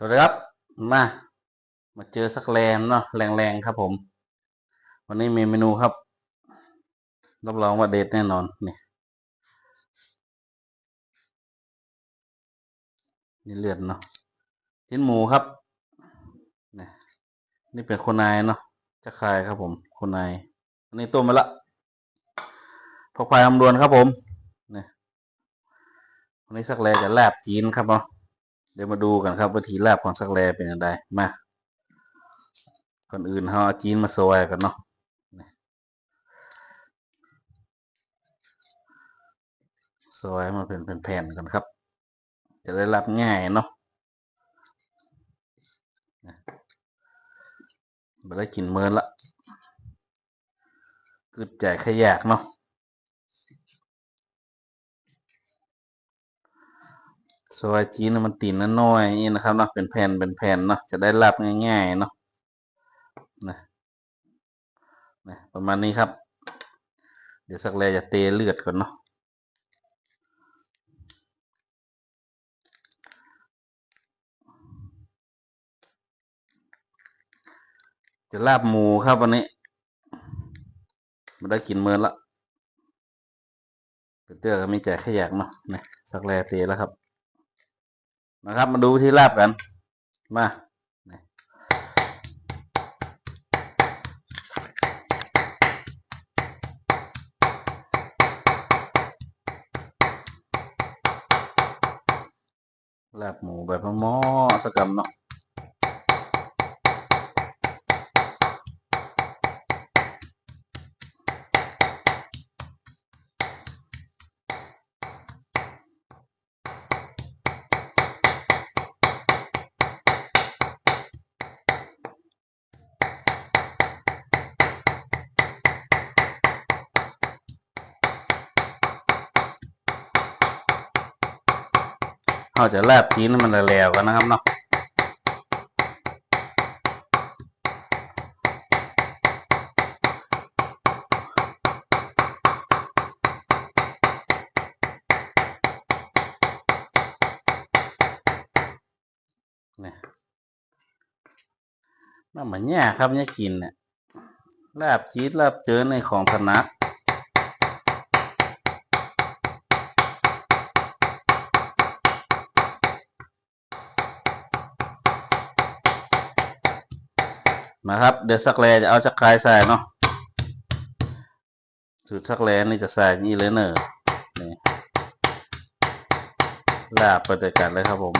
สวัสดีครับ มา มาเจอสักแรงเนาะแรงๆครับผม วันนี้มีเมนูครับ รับรองว่าเด็ดแน่นอนนี่นี่เลือดเนาะชิ้นหมูครับนี่นี่เป็นคนายเนาะจะคายครับผม คนายอันนี้ต้มมาละพอควายอำรวนครับผมนี่วันนี้สักแลจะแลบจีนครับเนาะ ดี๋ยวมาดูกันครับวิธีแลบของสักแลเป็นยังไงมาก่อนอื่นเราเอาจีนมาซอยกันเนาะซอยมาเป็นแผ่นๆกันครับ จะได้รับง่ายเนาะม่ได้กินเมินละกึดใจขยากเนาะ ซอยจีนมันตีนน้อยนี่นะครับเนาะเป็นแผ่นเป็นแผ่นเนาะจะได้รับง่ายๆเนาะนะนะประมาณนี้ครับ เดี๋ยวสักแลจะเตะเลือดก่อนเนาะจะลาบหมูครับวันนี้ไมาได้กินเมินละเตื้อก็มีแต่ขยากเนาะนะสักแลเตะแล้วครับ นะครับ มาดูที่ลาบกัน มาลาบหมูแบบมอสักกำเนาะ เราจะลาบจีนให้มันแล้วกันนะครับเนาะนี่น่าเหมือนแย่ครับเนี่ยกินเนี่ยลาบจีนลาบเจอในของถนัด นะครับ เดี๋ยวสักแลจะเอาสักลายใส่เนาะสูตรสักแลนี่จะใส่นี่เลยเนอะนี่ลาบไปด้วยกันเลยครับผม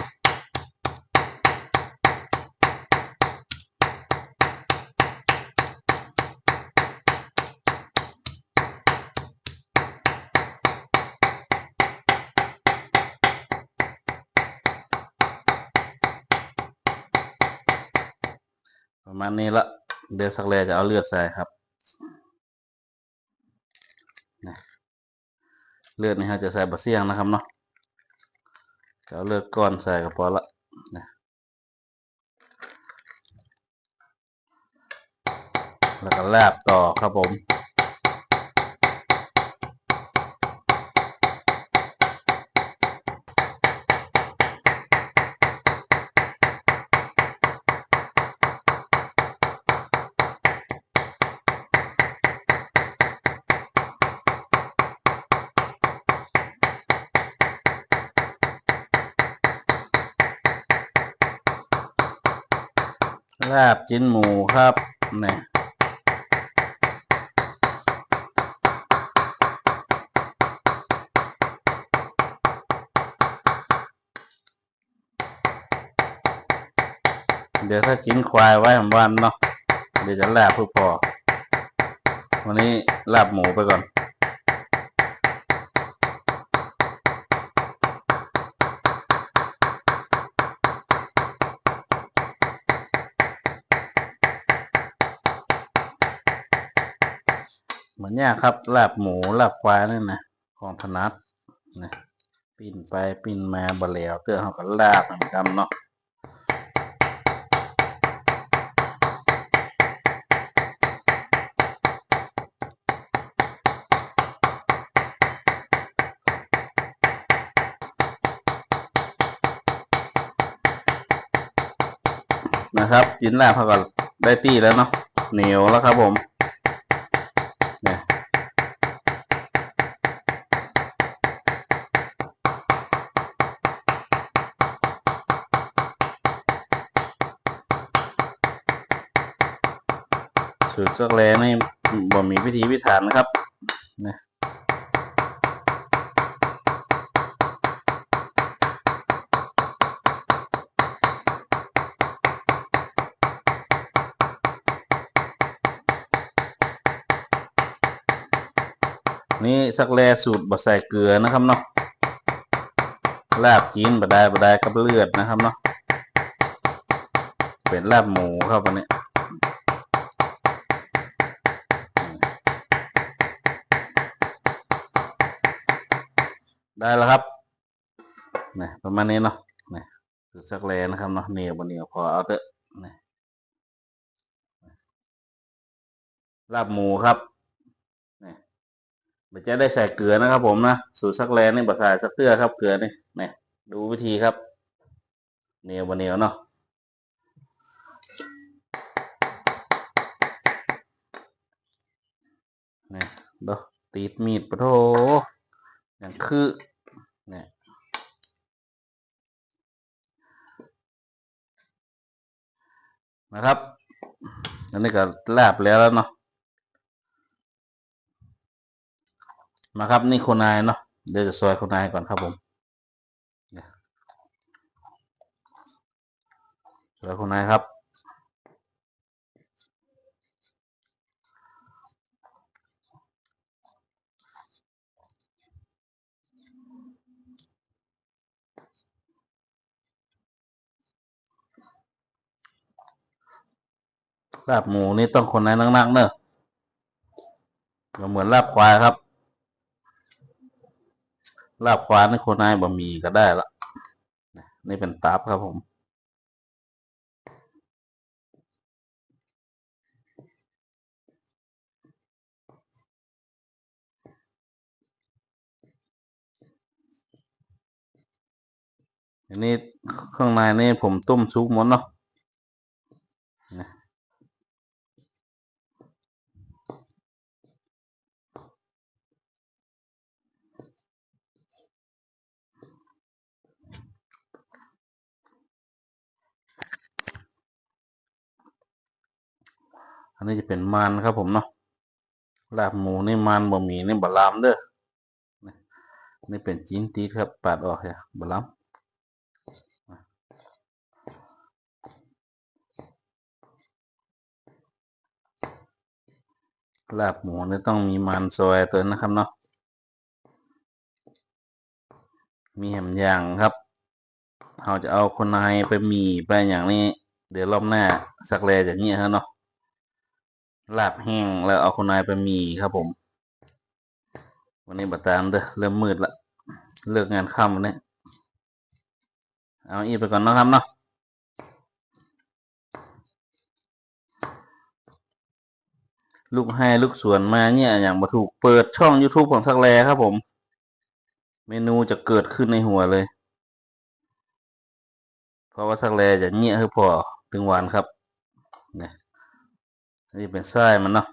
มาณนี้ละ เดี๋ยวสักแลจะเอาเลือดใส่ครับเลือดนี่ฮะจะใส่บะเซียงนะครับเนาะจะเอาเลือดก้อนใส่ก็พอละนะแล้วก็แลบต่อครับผม ลาบจิ้นหมูครับนี่เดี๋ยวถ้าจิ้นควายไว้ผมวันเนาะเดี๋ยวจะลาบเพื่อพอ วันนี้ลาบหมูไปก่อน มือนเนี่ยครับลาบหมูลาบควายนี่นะของถนัดนะปิ้นไปปิ้นมาบะเหลวเตื้อเขาก็ลาบเหมือนกันเนาะนะครับจินแรกเขาก็ได้ตีแล้วเนาะเหนียวแล้วครับผม สูตรซักแร้นี่บ่มีพิธีพิถันนะครับนี่ยนี่ซักแร้สูตรบะใส่เกลือนะครับเนาะลาบจีนบะได้บะได้กับเลือดนะครับเนาะเป็นลาบหมูครับวันนี้ ได้แล้วครับนี่ประมาณนี้เนาะนี่คือสักแลนะครับเนาะเหนียวบนเหนียวพอเอาเถอะนี่ลาบหมูครับนี่มันจะได้ใส่เกลือนะครับ ผมนะสูตรสักแลนี่บะใส่สักเตื้อครับเกลือนี่นี่ดูวิธีครับเหนียวบนเหนียวเนาะนี่ดูตีดมีดปะโถ อย่างคือนี่ยนะครับ อันนี้ก็ลาบแล้วแล้วเนาะมาครับ นี่คนายเนาะเดี๋ยวจะซอยคนายก่อนครับผมซอยโคนายครับ ลาบหมูนี่ต้องคนไหนนักๆเนอะเหมือนลาบควายครับ ลาบควายนี่คนไหนบะหมี่ก็ได้ละนี่เป็นตับครับผมอันนี้ข้างในนี่ผมต้มซุปหมดเนาะ อันนี้จะเป็นมันครับผมเนาะลาบหมูนี่มันบะหมี่นี่บะลามเด้อนี่นี่เป็นจิ้นตีครับ ปาดออกเลยบะลามลาบหมูนี่ต้องมีมันซอยตัวนะครับเนาะ มีแหมย่างครับ เราจะเอาคนนายไปหมี่ไปอย่างนี้ เดี๋ยวรอบหน้าสักแลอย่างนี้ครับเนาะ ลาบแห้งแล้วเอาคนนายไปมีครับผม วันนี้บัตามเด้อเริ่มมืดละ เลิกงานค่ำวันนี้เอาอีไปก่อนนะครับเนาะลูกให้ลูกสวนมาเนี่ยอย่างมาถูกเปิดช่อง YouTube ของสักแลครับผม เมนูจะเกิดขึ้นในหัวเลย เพราะว่าสักแลจะเงี้ยให้พอถึงหวานครับเนี่ย นี่เป็นไส้มันเนาะ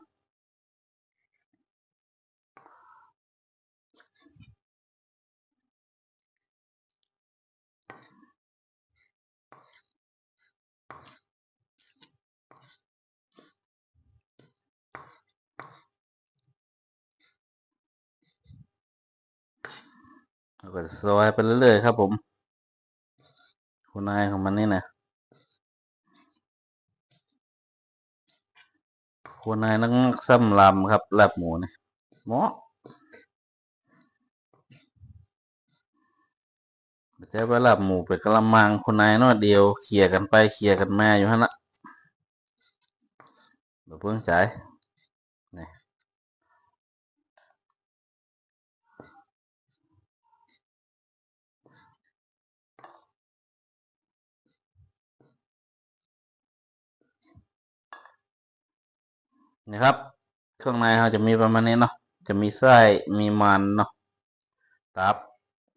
แล้วก็ซอยไปเรื่อยๆครับผม คุณนายของมันนี่นะ คนนายนักซ้ำลำครับลาบหมูนี่ยหมาะใช้ไปลาบหมูไปกระมังคนนายน้อยเดียวเคลียร์กันไปเคลียร์กันมาอยู่ฮะละเดี๋ยวเพิ่งจ่าย นี่ครับเครื่องในเขาจะมีประมาณนี้เนาะจะมีไส้มีมันเนาะตับ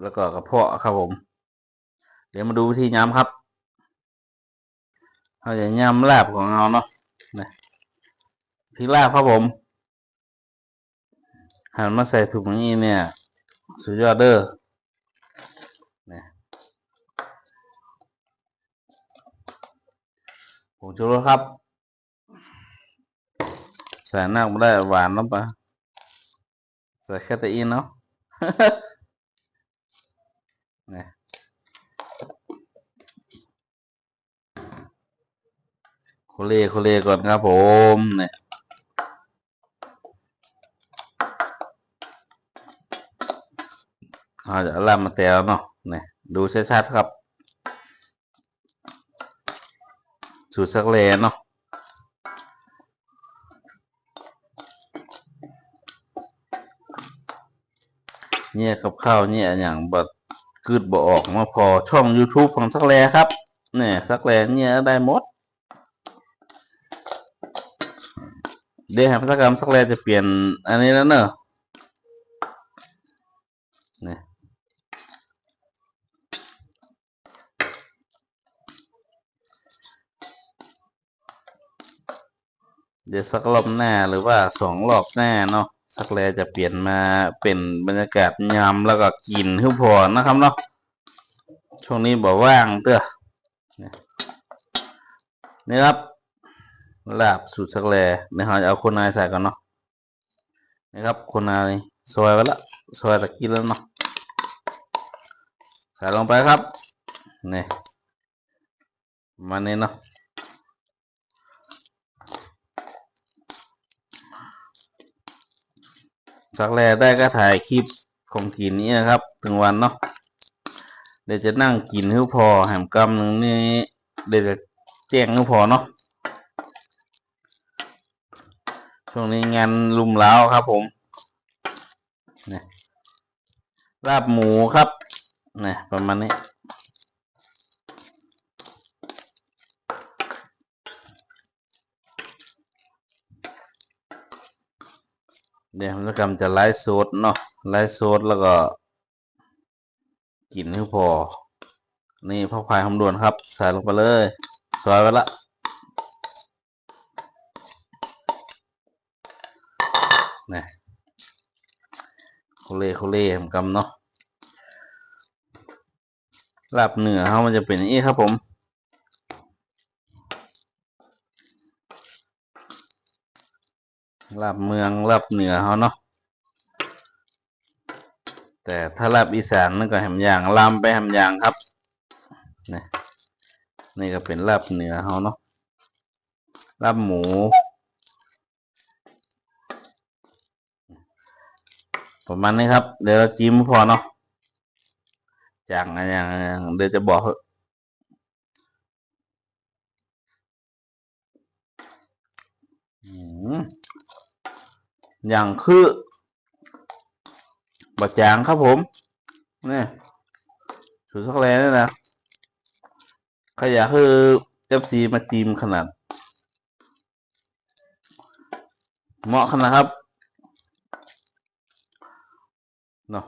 แล้วก็กระเพาะครับผม เดี๋ยวมาดูวิธีย้ำครับเราจะย้ำลาบของเราเนาะนะพริกลาบครับผมหันมาใส่ถุงนี้เนี่ย สุดยอดเด้อนะผมชูรสครับ ใส่น้ำไม่ได้หวานแล้วปะใส่แคต่อินเนาะนะโคเลโคเล่ก่อนครับผมเนี่ยเราจะเอาลามาแตวเนาะเนี่ยดูชัดๆครับ สูตรสักเลเนาะ เนี่ยกับข้าวเนี่ยอย่างแบบกึดบ่ออกมาพอช่อง YouTube ของสักแลครับ เนี่ยสักแลเนี่ยได้หมด เดี๋ยวหาพัฒกรรมสักแลจะเปลี่ยนอันนี้แล้วเนอะเนี่ยเดี๋ยวสักรอบหน้าหรือว่าสองรอบหน้าเนาะ สักแลจะเปลี่ยนมาเป็นบรรยากาศยามแล้วก็กินฮึ่พอนะครับเนาะช่วงนี้บอกว่างเต้อเนี่ยครับลาบสูตรสักแลเดี๋ยวเราจะเอาคนนายใส่ก่อนเนาะนี่ครับ คนนายซอยไว้ละซอยตะกี้แล้วเนาะใส่ลงไปครับนี่มาณนี้เนาะ สักแลได้ก็ถ่ายคลิปของกินนี้นะครับ ถึงวันเนาะเดี๋ยวจะนั่งกินให้พอแหมกำหนึ่งนี่เดี๋ยวจะแจ้งให้พอเนาะช่วงนี้งานลุมเล้าวครับผมนี่ลาบหมูครับนี่ประมาณนี้ เดี๋ยวผมจะกำจะไลฟ์สดเนาะไลฟ์สดแล้วก็ กินให้พอ นี่พ่อพายคำด่วนครับ ใส่ลงไปเลยซอยไว้ละนี่โคเล่โคเล่ผมกำเนาะลาบเหนือเขามันจะเป็นอย่างนี้ครับผม ลาบเมืองลาบเหนือเขาเนาะแต่ถ้าลาบอีสานนั่นก็แหมยางลามไปแหมยางครับนี่นี่ก็เป็นลาบเหนือเขาเนาะลาบหมูประมาณนี้ครับ เดี๋ยวเราจิ้มพอเนาะอย่างอย่างอย่างเดี๋ยวจะบอก อย่างคือบะจางครับผมนี่สูตรสักแลนี่นะใครอยากคือเอฟซีมาจีมขนาดเหมาะขนาดครับเนาะ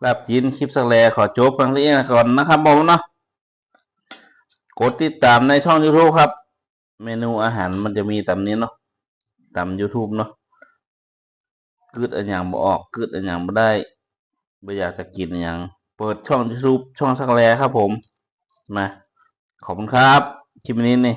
แบบจีนคลิปสักแลขอจบกันนี้ก่อนนะครับผมเนาะกดติดตามในช่อง YouTube ครับ เมนูอาหารมันจะมีตามนี้เนาะตาม YouTube เนาะกึดอันอย่างบ่ออกกึดอันอย่างบ่ได้บ่อยากจะกินอนหย่าง เปิดช่อง YouTube ช่องสักแลครับผม มา ขอบคุณครับ คลิปนี้นี่